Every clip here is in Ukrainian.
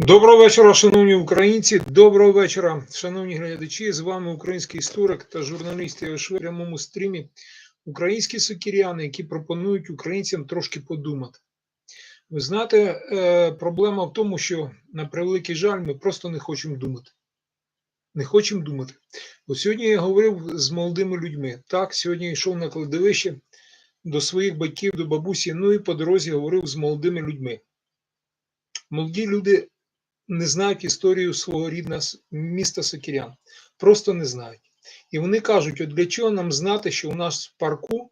Доброго вечора, шановні українці. Доброго вечора, шановні глядачі. З вами український історик та журналіст я в прямому стрімі. Українські сокіряни, які пропонують українцям трошки подумати. Ви знаєте, е, проблема в тому, що на превеликий жаль, ми просто не хочемо думати. Не хочемо думати. От сьогодні я говорив з молодими людьми. Так, сьогодні йшов на кладовище до своїх батьків, до бабусі. Ну і по дорозі говорив з молодими людьми. Молоді люди не знають історію свого рідного міста Сокірян. Просто не знають. І вони кажуть: от для чого нам знати, що у нас в парку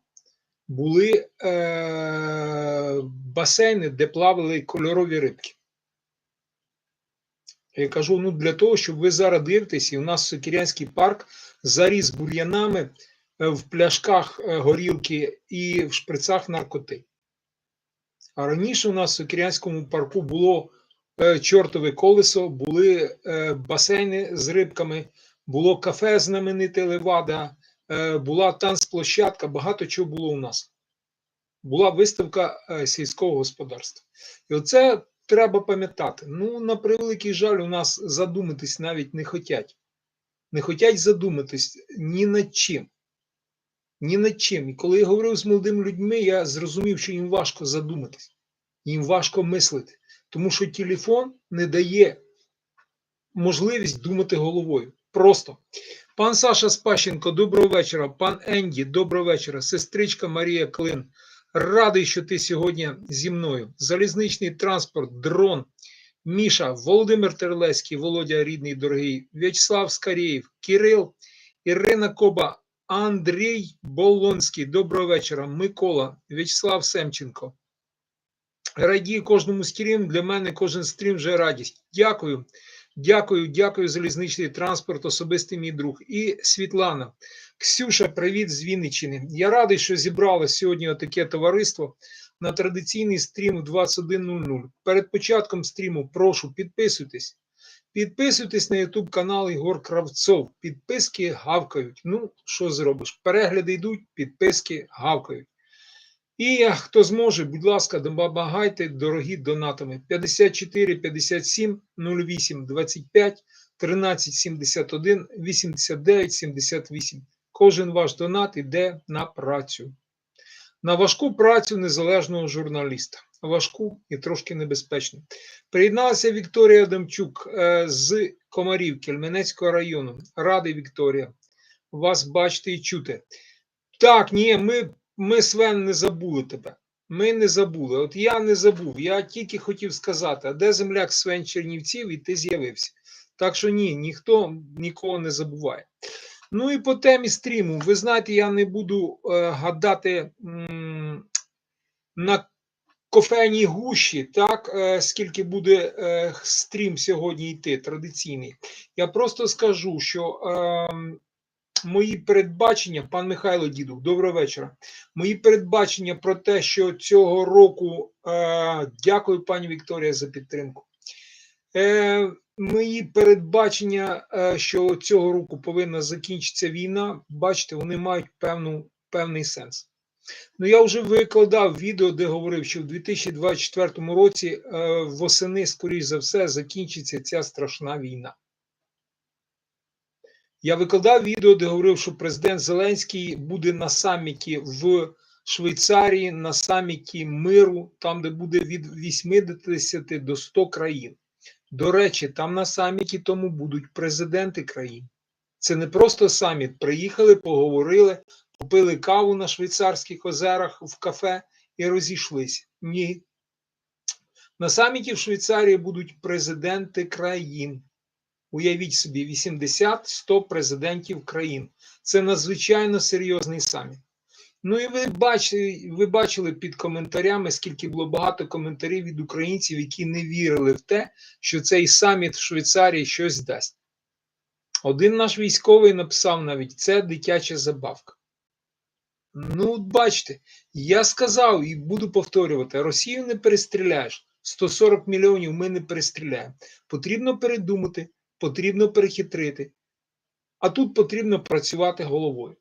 були е- басейни, де плавали кольорові рибки. Я кажу: ну для того, щоб ви зараз дивитесь, і у нас Сокірянський парк заріс бур'янами е, в пляшках е, горілки і в шприцах наркоти. А раніше у нас в Сокірянському парку було чортове колесо, були е, басейни з рибками, було кафе знамените Левада, е, була танцплощадка, багато чого було у нас. Була виставка е, сільського господарства. І оце треба пам'ятати. Ну, на превеликий жаль, у нас задуматись навіть не хотять. Не хотять задуматись ні над чим. Ні над чим. І коли я говорив з молодими людьми, я зрозумів, що їм важко задуматись, їм важко мислити, тому що телефон не дає можливість думати головою. Просто. Пан Саша Спащенко, доброго вечора. Пан Енді, доброго вечора. Сестричка Марія Клин. Радий, що ти сьогодні зі мною. Залізничний транспорт, дрон, Міша, Володимир Терлецький, Володя рідний, дорогий, В'ячеслав Скарєєв, Кирил, Ірина Коба, Андрій Болонський. Доброго вечора. Микола, В'ячеслав Семченко. Радію кожному стрім. Для мене кожен стрім вже радість. Дякую. Дякую, дякую, залізничний транспорт, особистий мій друг. І Світлана. Ксюша, привіт з Вінниччини. Я радий, що зібрали сьогодні таке товариство на традиційний стрім в 21.00. Перед початком стріму прошу підписуйтесь. Підписуйтесь на YouTube канал Ігор Кравцов. Підписки гавкають. Ну, що зробиш? Перегляди йдуть, підписки гавкають. І хто зможе, будь ласка, допомагайте, дорогі донатами. 54 57 08 25 13 71 89 78. Кожен ваш донат йде на працю. На важку працю незалежного журналіста. Важку і трошки небезпечну. Приєдналася Вікторія Адамчук е, з Комарів Кельменецького району. Радий, Вікторія. Вас бачити і чути. Так, ні, ми, ми Свен не забули тебе. Ми не забули. От я не забув. Я тільки хотів сказати, а де земляк Свен Чернівців, і ти з'явився. Так що ні, ніхто нікого не забуває. Ну і по темі стріму. Ви знаєте, я не буду е, гадати м, на кофейній гущі, так, е, скільки буде е, стрім сьогодні йти, традиційний. Я просто скажу, що е, мої передбачення, пан Михайло Дідух, доброго вечора. Мої передбачення про те, що цього року, е, дякую, пані Вікторія, за підтримку. Е, мої передбачення, е, що цього року повинна закінчитися війна, бачите, вони мають певну, певний сенс. Ну, я вже викладав відео, де говорив, що в 2024 році е, восени, скоріш за все, закінчиться ця страшна війна. Я викладав відео, де говорив, що президент Зеленський буде на саміті в Швейцарії, на саміті миру, там, де буде від 80 до 100 країн. До речі, там на саміті тому будуть президенти країн. Це не просто саміт. Приїхали, поговорили, купили каву на швейцарських озерах в кафе і розійшлися. Ні. На саміті в Швейцарії будуть президенти країн. Уявіть собі, 80-100 президентів країн. Це надзвичайно серйозний саміт. Ну і ви бачили, ви бачили під коментарями, скільки було багато коментарів від українців, які не вірили в те, що цей саміт в Швейцарії щось дасть. Один наш військовий написав навіть це дитяча забавка. Ну, бачите, я сказав і буду повторювати: Росію не перестріляєш. 140 мільйонів ми не перестріляємо. Потрібно передумати, потрібно перехитрити, а тут потрібно працювати головою.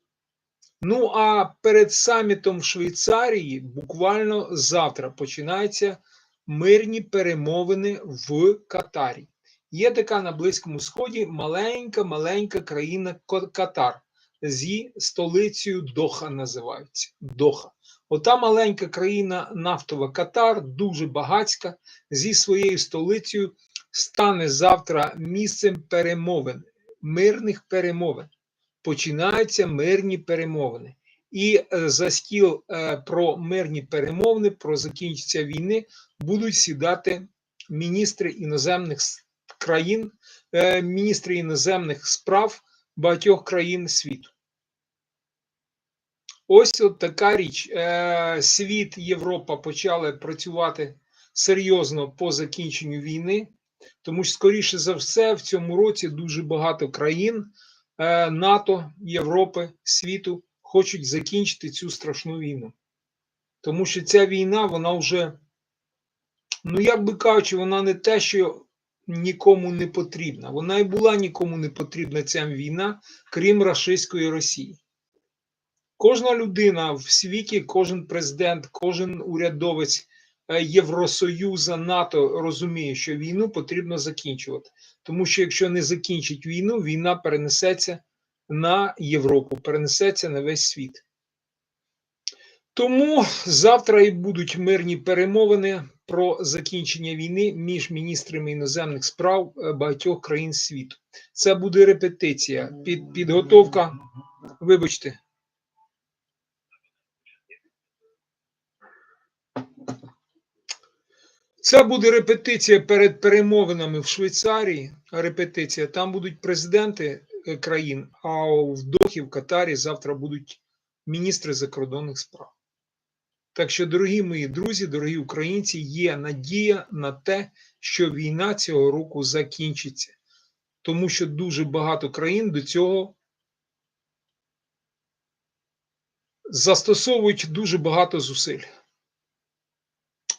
Ну а перед самітом в Швейцарії буквально завтра починається мирні перемовини в Катарі. Є така на Близькому Сході маленька, маленька країна Катар зі столицею Доха називається. Доха. Ота маленька країна нафтова Катар, дуже багатська, зі своєю столицею стане завтра місцем перемовин, мирних перемовин. Починаються мирні перемовини. І е, за стіл е, про мирні перемовини, про закінчення війни будуть сідати міністри іноземних країн, е, міністри іноземних справ багатьох країн світу. Ось от така річ. Світ, Європа почали працювати серйозно по закінченню війни, тому що, скоріше за все, в цьому році дуже багато країн е, НАТО, Європи, світу хочуть закінчити цю страшну війну. Тому що ця війна, вона вже, ну як би кажучи, вона не те, що нікому не потрібна. Вона і була нікому не потрібна ця війна, крім рашистської Росії. Кожна людина в світі, кожен президент, кожен урядовець е, Євросоюзу, НАТО розуміє, що війну потрібно закінчувати. Тому що якщо не закінчить війну, війна перенесеться на Європу, перенесеться на весь світ. Тому завтра і будуть мирні перемовини про закінчення війни між міністрами іноземних справ е, багатьох країн світу. Це буде репетиція, під, підготовка. Вибачте. Це буде репетиція перед перемовинами в Швейцарії. Репетиція. Там будуть президенти е, країн, а в Дохі, в Катарі завтра будуть міністри закордонних справ. Так що, дорогі мої друзі, дорогі українці, є надія на те, що війна цього року закінчиться, тому що дуже багато країн до цього застосовують дуже багато зусиль.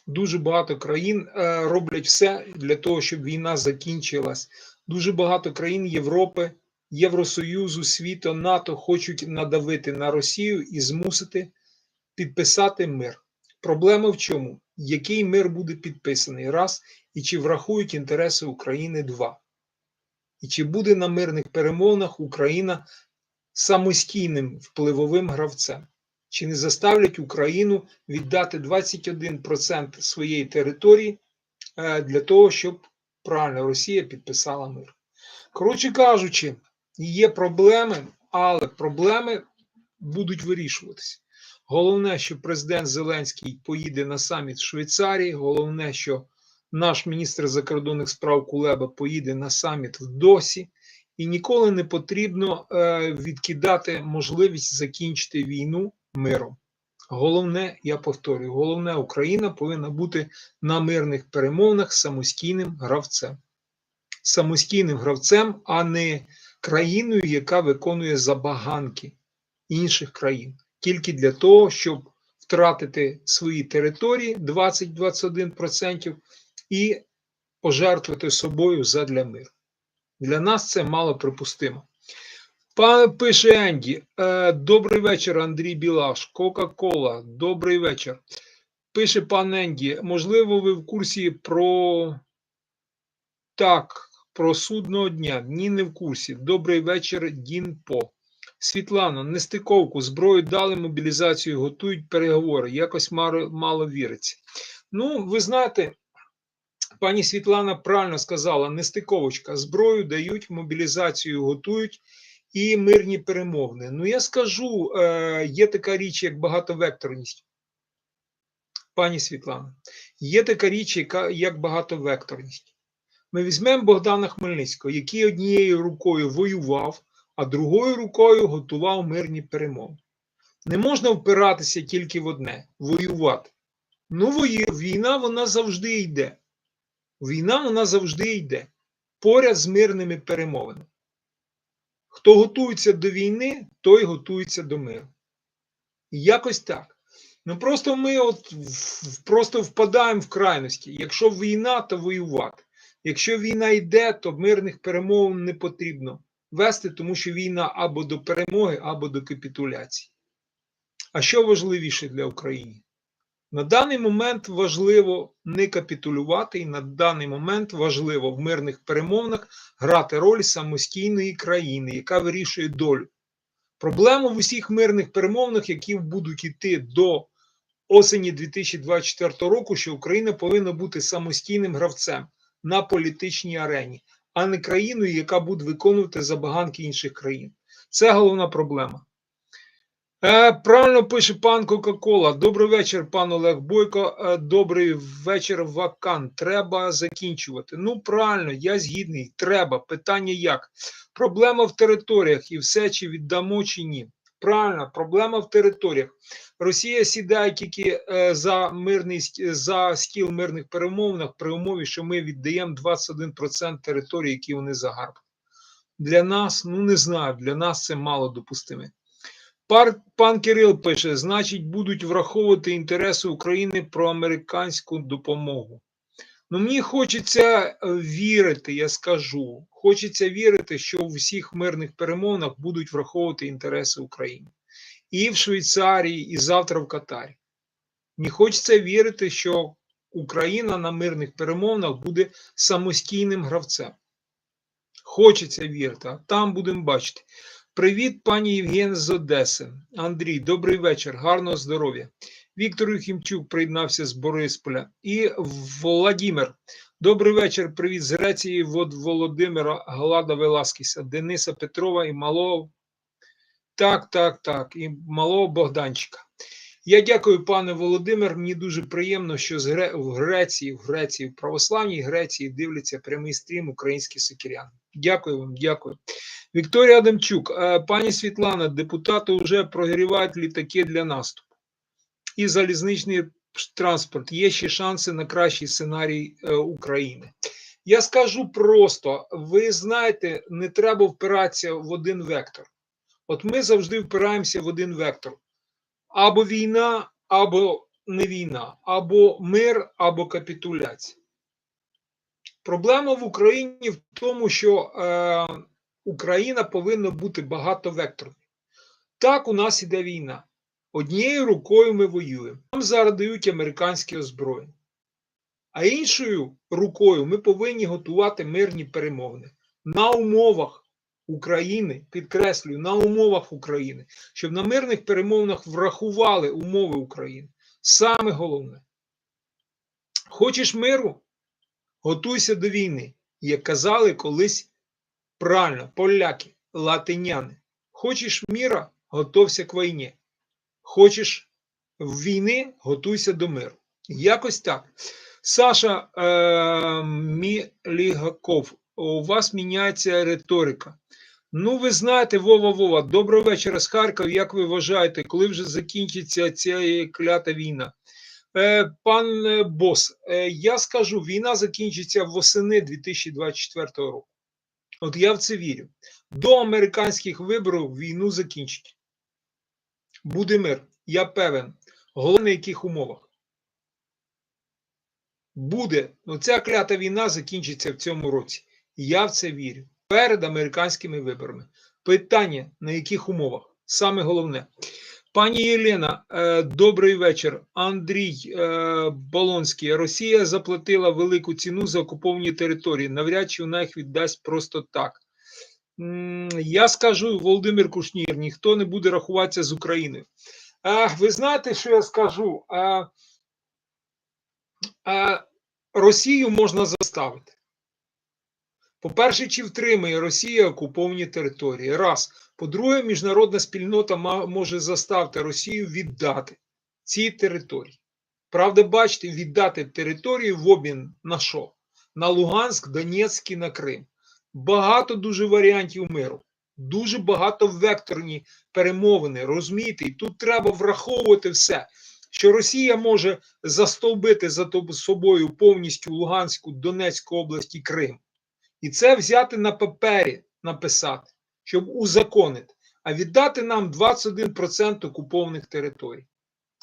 Дуже багато країн е, роблять все для того, щоб війна закінчилась. Дуже багато країн Європи, Євросоюзу, світу, НАТО хочуть надавити на Росію і змусити підписати мир. Проблема в чому? Який мир буде підписаний? Раз, і чи врахують інтереси України два? І чи буде на мирних перемовинах Україна самостійним впливовим гравцем? Чи не заставлять Україну віддати 21% своєї території е, для того, щоб правильно Росія підписала мир? Коротше кажучи, є проблеми, але проблеми будуть вирішуватися. Головне, що президент Зеленський поїде на саміт в Швейцарії. Головне, що наш міністр закордонних справ Кулеба поїде на саміт в Досі, і ніколи не потрібно е, відкидати можливість закінчити війну миром. Головне, я повторюю, головне, Україна повинна бути на мирних перемовинах самостійним гравцем. Самостійним гравцем, а не країною, яка виконує забаганки інших країн тільки для того, щоб втратити свої території 20-21% і пожертвувати собою задля миру. Для нас це мало припустимо. Пане пише Енді, е, добрий вечір, Андрій Білаш, Кока-Кола, добрий вечір. Пише пан Енді, можливо, ви в курсі про так, про судного дня. Ні, не в курсі. Добрий вечір, Дінпо. Світлано, нестиковку, зброю дали, мобілізацію готують переговори. Якось мало віриться. Ну, ви знаєте, пані Світлана правильно сказала: нестиковочка, зброю дають, мобілізацію готують і мирні перемовини. Ну, я скажу, е, є така річ, як багатовекторність. Пані Світлана, є така річ, як багатовекторність. Ми візьмемо Богдана Хмельницького, який однією рукою воював, а другою рукою готував мирні перемовини. Не можна впиратися тільки в одне воювати. Ну, війна вона завжди йде. Війна вона завжди йде поряд з мирними перемовинами. Хто готується до війни, той готується до миру. І якось так. Ну просто ми от просто впадаємо в крайності. Якщо війна, то воювати. Якщо війна йде, то мирних перемовин не потрібно вести, тому що війна або до перемоги, або до капітуляції. А що важливіше для України? На даний момент важливо не капітулювати, і на даний момент важливо в мирних перемовинах грати роль самостійної країни, яка вирішує долю. Проблема в усіх мирних перемовинах, які будуть йти до осені 2024 року, що Україна повинна бути самостійним гравцем на політичній арені, а не країною, яка буде виконувати забаганки інших країн. Це головна проблема. Е, правильно пише пан Кока-Кола. Добрий вечір, пан Олег Бойко. Е, добрий вечір, Вакан. Треба закінчувати. Ну, правильно, я згідний. Треба. Питання як? Проблема в територіях і все, чи віддамо, чи ні. Правильно, проблема в територіях. Росія сідає тільки е, за мирний ст- за стіл мирних перемовинах при умові, що ми віддаємо 21% території, які вони загарбали. Для нас, ну не знаю, для нас це мало допустимо. Пан Кирил пише: значить, будуть враховувати інтереси України про американську допомогу. Ну, мені хочеться е, вірити, я скажу. Хочеться вірити, що у всіх мирних перемовинах будуть враховувати інтереси України. І в Швейцарії, і завтра в Катарі. Мені хочеться вірити, що Україна на мирних перемовинах буде самостійним гравцем. Хочеться вірити, а там будемо бачити. Привіт, пані Євген з Одеси. Андрій, добрий вечір, гарного здоров'я. Віктор Юхімчук приєднався з Борисполя. І Володимир. Добрий вечір. Привіт з Греції від Володимира Галада Веласкіса, Дениса Петрова і малого. Так, так, так, і малого Богданчика. Я дякую, пане Володимир. Мені дуже приємно, що з Гре... в Греції, в Греції, в православній Греції дивляться прямий стрім українські сокіряни. Дякую вам, дякую. Вікторія Адамчук, е, пані Світлана, депутати вже прогрівають літаки для наступу. І залізничний транспорт. Є ще шанси на кращий сценарій е, України. Я скажу просто: ви знаєте, не треба впиратися в один вектор. От ми завжди впираємося в один вектор: або війна, або не війна, або мир, або капітуляція. Проблема в Україні в тому, що е, Україна повинна бути багатовекторною. Так, у нас іде війна. Однією рукою ми воюємо. Нам зараз дають американське озброєння. А іншою рукою ми повинні готувати мирні перемовини на умовах України, підкреслюю, на умовах України, щоб на мирних перемовинах врахували умови України. Саме головне. Хочеш миру? Готуйся до війни. Як казали колись правильно, поляки, латиняни. Хочеш міра, готовся к війні. Хочеш війни, готуйся до миру. Якось так. Саша е, Мілігаков, у вас міняється риторика. Ну, ви знаєте, Вова Вова, доброго вечора з Харкова. Як ви вважаєте, коли вже закінчиться ця клята війна? Е, Пан е, Бос, е, я скажу, війна закінчиться восени 2024 року. От я в це вірю. До американських виборів війну закінчить. Буде мир. Я певен. Головне, на яких умовах. Буде. Ну, ця клята війна закінчиться в цьому році. Я в це вірю. Перед американськими виборами. Питання, на яких умовах? Саме головне. Пані Єлена, е, добрий вечір. Андрій е, Болонський. Росія заплатила велику ціну за окуповані території. Навряд чи вона їх віддасть просто так. Я скажу, Володимир Кушнір, ніхто не буде рахуватися з Україною. Ви знаєте, що я скажу? Росію можна заставити. По-перше, чи втримає Росія окуповані території? Раз. По-друге, міжнародна спільнота може заставити Росію віддати ці території. Правда, бачите, віддати території в обмін на що? На Луганськ, Донецьк і на Крим. Багато дуже варіантів миру. Дуже багато векторні перемовини. Розумієте, і тут треба враховувати все, що Росія може застовбити за собою повністю Луганську, Донецьку область і Крим. І це взяти на папері, написати, щоб узаконити, а віддати нам 21% окупованих територій.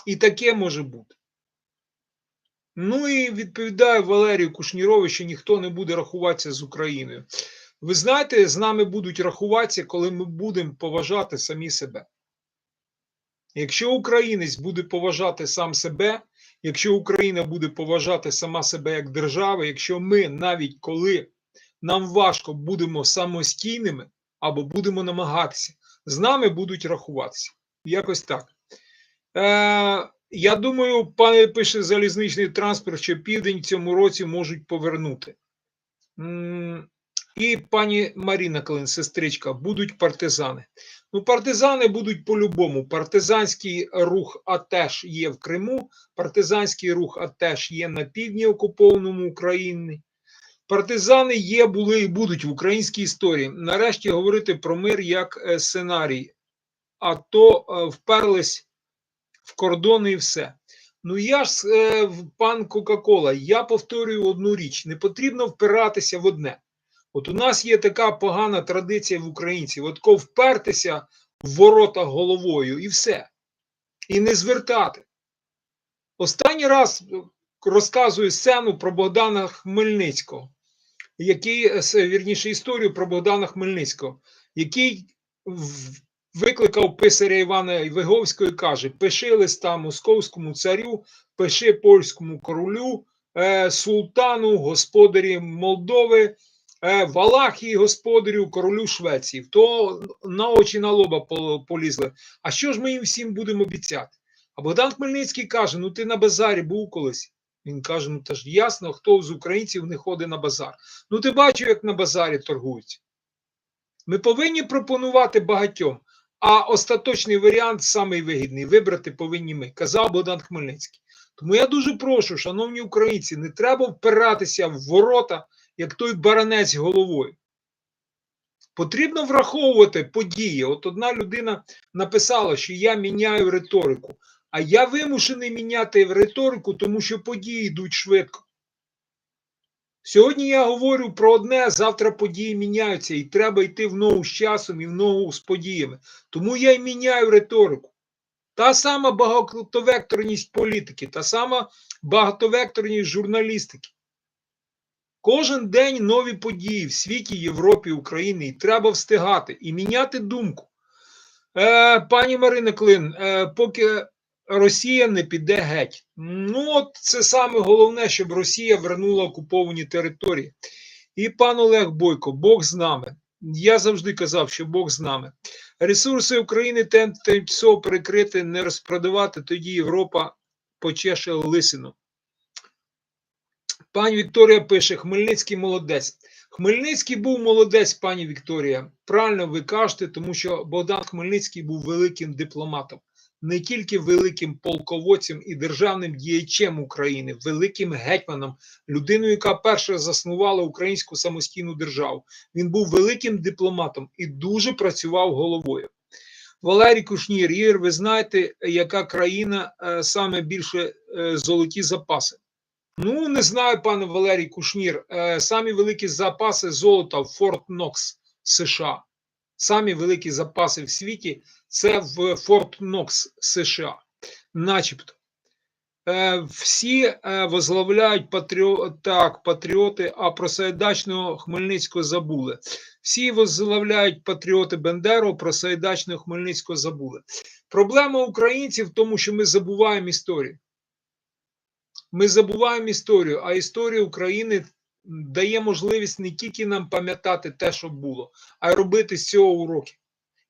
І таке може бути. Ну і відповідаю Валерію Кушнірову, що ніхто не буде рахуватися з Україною. Ви знаєте, з нами будуть рахуватися, коли ми будемо поважати самі себе. Якщо українець буде поважати сам себе якщо Україна буде поважати сама себе як держава, якщо ми навіть коли нам важко будемо самостійними або будемо намагатися, з нами будуть рахуватися. Якось так. Е, Я думаю, пане пише залізничний транспорт, що південь цьому році можуть повернути. І пані Маріна Клин, сестричка, будуть партизани. Ну, партизани будуть по-любому. Партизанський рух АТЕШ є в Криму, партизанський рух АТЕШ є на півдні окупованому України. Партизани є, були і будуть в українській історії. Нарешті говорити про мир як е, сценарій, а то е, вперлись в кордони і все. Ну я ж е, пан Кока-Кола, я повторюю одну річ: не потрібно впиратися в одне. От у нас є така погана традиція в українців: от ко впертися в ворота головою і все. І не звертати. Останній раз розказую сцену про Богдана Хмельницького, який е, вірніше історію про Богдана Хмельницького, який викликав писаря Івана Виговського і каже: пиши листа московському царю, пиши польському королю, е, султану, господарі Молдови, е, Валахії, господарю, королю Швеції. То на очі на лоба полізли. А що ж ми їм всім будемо обіцяти? А Богдан Хмельницький каже: Ну ти на базарі був колись. Він каже: Ну та ж ясно, хто з українців не ходить на базар. Ну ти бачив, як на базарі торгуються. Ми повинні пропонувати багатьом, а остаточний варіант самий вигідний. Вибрати повинні ми, казав Богдан Хмельницький. Тому я дуже прошу, шановні українці, не треба впиратися в ворота, як той баранець головою. Потрібно враховувати події. От одна людина написала, що я міняю риторику, а я вимушений міняти риторику, тому що події йдуть швидко. Сьогодні я говорю про одне, завтра події міняються, і треба йти в ногу з часом і в ногу з подіями. Тому я й міняю риторику. Та сама багатовекторність політики, та сама багатовекторність журналістики. Кожен день нові події в світі, Європі, Україні, і треба встигати і міняти думку. Е, пані Марина Клин, е, поки Росія не піде геть. Ну, от це саме головне, щоб Росія вернула окуповані території. І пан Олег Бойко, Бог з нами. Я завжди казав, що Бог з нами. Ресурси України тим- тимчасово перекрити, не розпродавати, тоді Європа почеше лисину. Пані Вікторія пише: Хмельницький молодець. Хмельницький був молодець, пані Вікторія. Правильно ви кажете, тому що Богдан Хмельницький був великим дипломатом, не тільки великим полководцем і державним діячем України, великим гетьманом, людиною, яка перша заснувала українську самостійну державу. Він був великим дипломатом і дуже працював головою. Валерій Кушнір, Ігор, ви знаєте, яка країна е, саме більше е, золоті запаси? Ну, не знаю, пане Валерій Кушнір. Е, Самі великі запаси золота в Форт Нокс, США. Самі великі запаси в світі це в Форт Нокс, США. Начебто. Е, Всі е, возглавляють патріо... так, патріоти, а про Сайдачного Хмельницького забули. Всі возглавляють патріоти Бендеру, про Сайдачного Хмельницького забули. Проблема українців в тому, що ми забуваємо історію. Ми забуваємо історію, а історія України дає можливість не тільки нам пам'ятати те, що було, а й робити з цього уроки.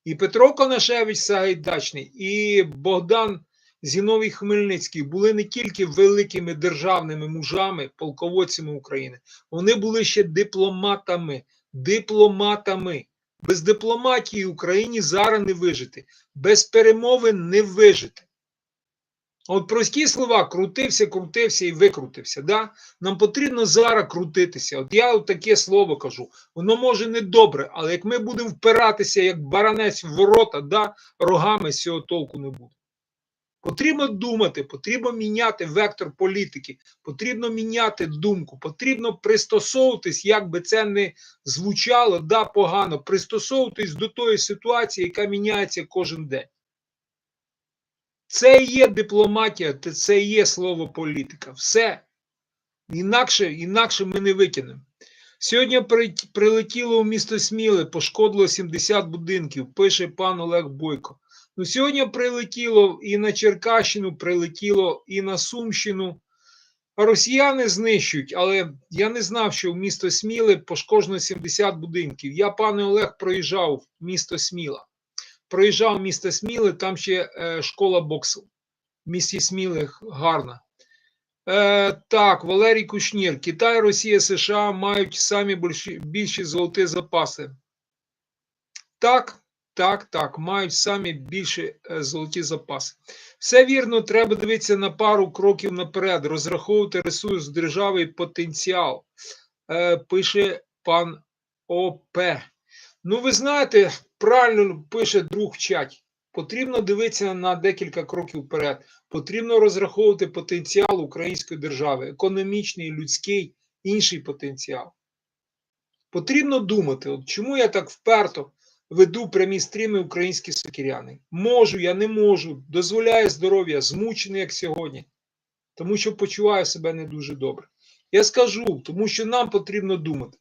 І Петро Конашевич Сагайдачний, і Богдан Зіновій Хмельницький були не тільки великими державними мужами, полководцями України, вони були ще дипломатами. Дипломатами. Без дипломатії Україні зараз не вижити, без перемовин не вижити. От прості слова, крутився, крутився і викрутився. Да? Нам потрібно зараз крутитися. От я таке слово кажу. Воно може не добре, але як ми будемо впиратися як баранець в ворота, да, рогами з цього толку не буде. Потрібно думати, потрібно міняти вектор політики, потрібно міняти думку, потрібно пристосовуватись, як би це не звучало, да, погано, пристосовуватись до тої ситуації, яка міняється кожен день. Це є дипломатія, це є слово політика. Все. Інакше, інакше ми не викинемо. Сьогодні прилетіло у місто Сміле, пошкодило 70 будинків, пише пан Олег Бойко. Ну, сьогодні прилетіло і на Черкащину, прилетіло і на Сумщину. Росіяни знищують, але я не знав, що в місто Сміли пошкоджено 70 будинків. Я, пане Олег, проїжджав в місто Сміла. Проїжджав місто Сміли, там ще е, школа боксу. В місті Сміли гарна. Е, так, Валерій Кушнір. Китай, Росія, США мають самі більші, більші золоті запаси. Так, так, так, мають самі більші е, золоті запаси. Все вірно, треба дивитися на пару кроків наперед, розраховувати ресурс держави і потенціал, е, пише пан ОП. Ну, ви знаєте, правильно пише друг в чаті. Потрібно дивитися на декілька кроків вперед. Потрібно розраховувати потенціал української держави, економічний, людський, інший потенціал. Потрібно думати, от чому я так вперто веду прямі стріми українські сокиряни. Можу, я не можу, дозволяє здоров'я, змучений, як сьогодні, тому що почуваю себе не дуже добре. Я скажу, тому що нам потрібно думати.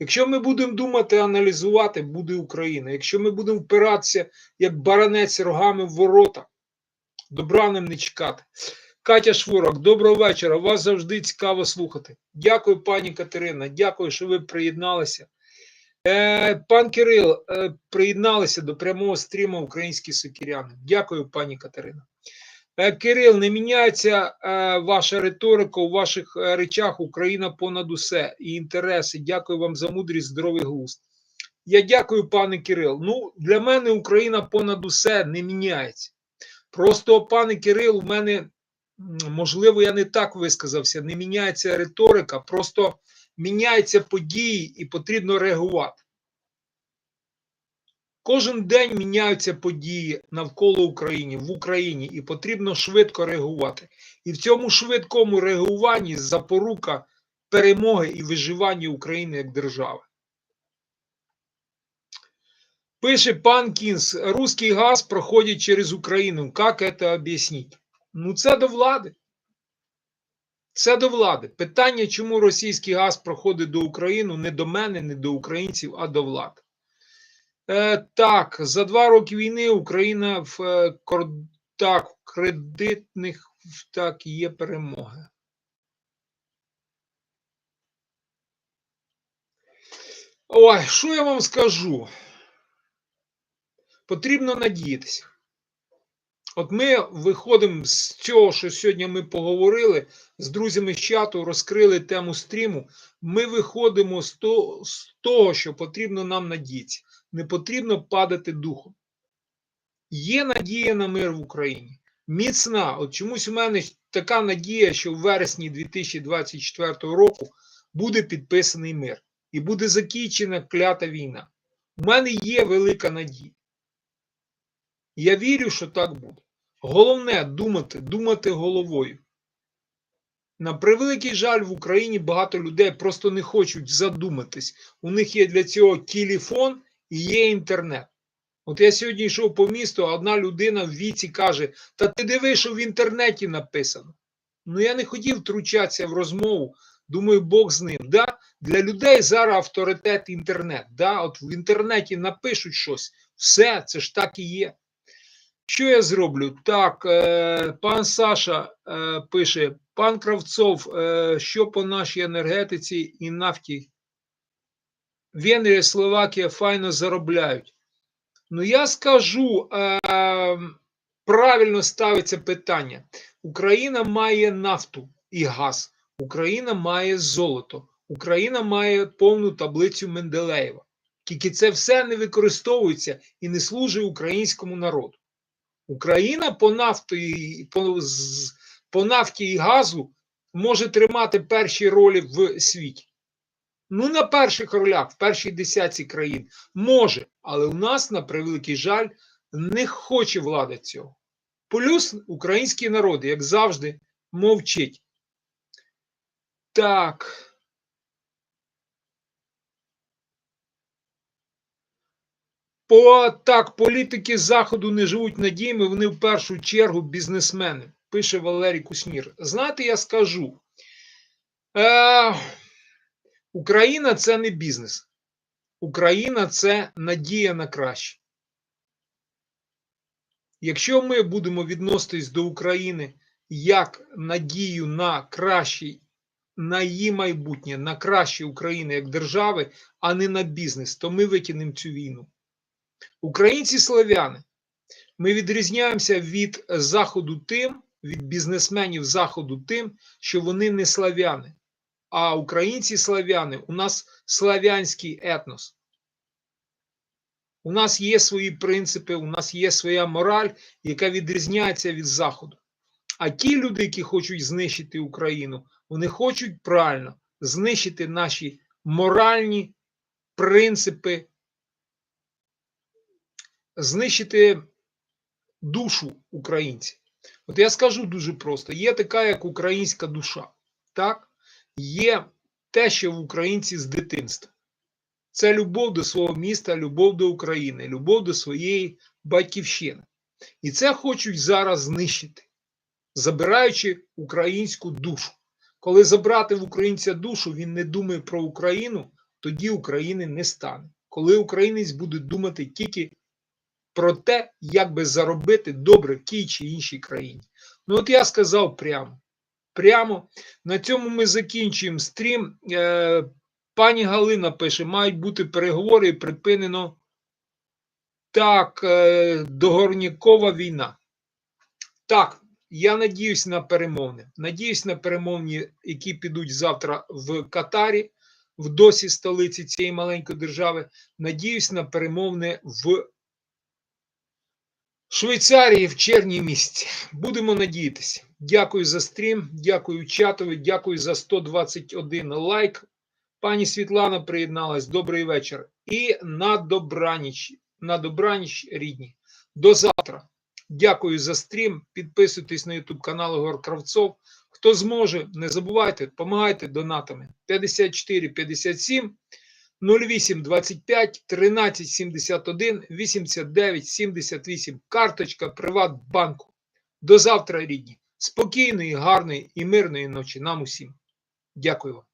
Якщо ми будемо думати, аналізувати, буде Україна. Якщо ми будемо впиратися, як баранець рогами в ворота, добра нам не чекати. Катя Шворок, доброго вечора. Вас завжди цікаво слухати. Дякую, пані Катерина. Дякую, що ви приєдналися. Е, Пан Кирил, е, приєдналися до прямого стріму українські сокіряни. Дякую, пані Катерина. Е, Кирил, не міняється е, ваша риторика у ваших е, речах Україна понад усе і інтереси. Дякую вам за мудрість, здоровий глузд. Я дякую, пане Кирил. Ну, для мене Україна понад усе не міняється. Просто, пане Кирил, у мене, можливо, я не так висказався, не міняється риторика, просто міняються події і потрібно реагувати. Кожен день міняються події навколо України в Україні, і потрібно швидко реагувати. І в цьому швидкому реагуванні запорука перемоги і виживання України як держави. Пише пан Кінс: русський газ проходить через Україну. Як це об'яснити? Ну, це до влади. Це до влади. Питання, чому російський газ проходить до України, не до мене, не до українців, а до влади. Е, так, за два роки війни Україна в е, так, кредитних так є перемоги. Ой, що я вам скажу? Потрібно надіятися. От ми виходимо з цього, що сьогодні ми поговорили з друзями з чату, розкрили тему стріму. Ми виходимо з того що потрібно нам надіятися. Не потрібно падати духом. Є надія на мир в Україні. Міцна. От чомусь у мене така надія, що в вересні 2024 року буде підписаний мир і буде закінчена клята війна. У мене є велика надія. Я вірю, що так буде. Головне думати, думати головою. На превеликий жаль, в Україні багато людей просто не хочуть задуматись. У них є для цього телефон є інтернет. От я сьогодні йшов по місту, а одна людина в віці каже: Та ти диви, що в інтернеті написано. Ну я не хотів втручатися в розмову. Думаю, Бог з ним. Да? Для людей зараз авторитет інтернет. Да? От в інтернеті напишуть щось. Все, це ж так і є. Що я зроблю? Так, е, пан Саша е, пише: пан Кравцов, е, що по нашій енергетиці і нафті? Венгрія, Словакія файно заробляють. Ну, я скажу, е, правильно ставиться питання. Україна має нафту і газ, Україна має золото, Україна має повну таблицю Менделеєва. Тільки це все не використовується і не служить українському народу. Україна по нафті, по, по нафті і газу може тримати перші ролі в світі. Ну, на перших ролях, в першій десятці країн може, але у нас, на превеликий жаль, не хоче влада цього. Плюс український народ, як завжди, мовчить. Так. По так, політики Заходу не живуть надіями, вони в першу чергу бізнесмени, пише Валерій Куснір. Знаєте, я скажу. Е, Україна це не бізнес. Україна це надія на краще. Якщо ми будемо відноситись до України як надію на кращий, на її майбутнє, на краще України як держави, а не на бізнес, то ми викинемо цю війну. Українці славяни, ми відрізняємося від заходу тим, від бізнесменів заходу тим, що вони не славяни. А українці славяни, у нас славянський етнос. У нас є свої принципи, у нас є своя мораль, яка відрізняється від Заходу. А ті люди, які хочуть знищити Україну, вони хочуть правильно знищити наші моральні принципи, знищити душу українців. От я скажу дуже просто: є така, як українська душа. Так? Є те, що в українці з дитинства. Це любов до свого міста, любов до України, любов до своєї батьківщини. І це хочуть зараз знищити, забираючи українську душу. Коли забрати в українця душу, він не думає про Україну, тоді України не стане. Коли українець буде думати тільки про те, як би заробити добре в тій чи іншій країні. Ну, от я сказав прямо. Прямо на цьому ми закінчуємо стрім. Е, Пані Галина пише: мають бути переговори і припинено так, е, догорнікова війна. Так, я надіюсь на перемовини. Надіюсь на перемовини, які підуть завтра в Катарі, в досі столиці цієї маленької держави. Надіюсь на перемовини в Швейцарії в червні місяці. Будемо надіятися. Дякую за стрім, дякую чатові, дякую за 121 лайк. Пані Світлана приєдналась. Добрий вечір. І на добраніч, на добраніч, рідні. До завтра. Дякую за стрім. Підписуйтесь на YouTube канал Ігор Кравцов. Хто зможе, не забувайте, допомагайте донатами 54 57 08 25 13 71 89 78. Карточка Приватбанку. До завтра, рідні. Спокійної, гарної і мирної ночі нам усім. Дякую вам.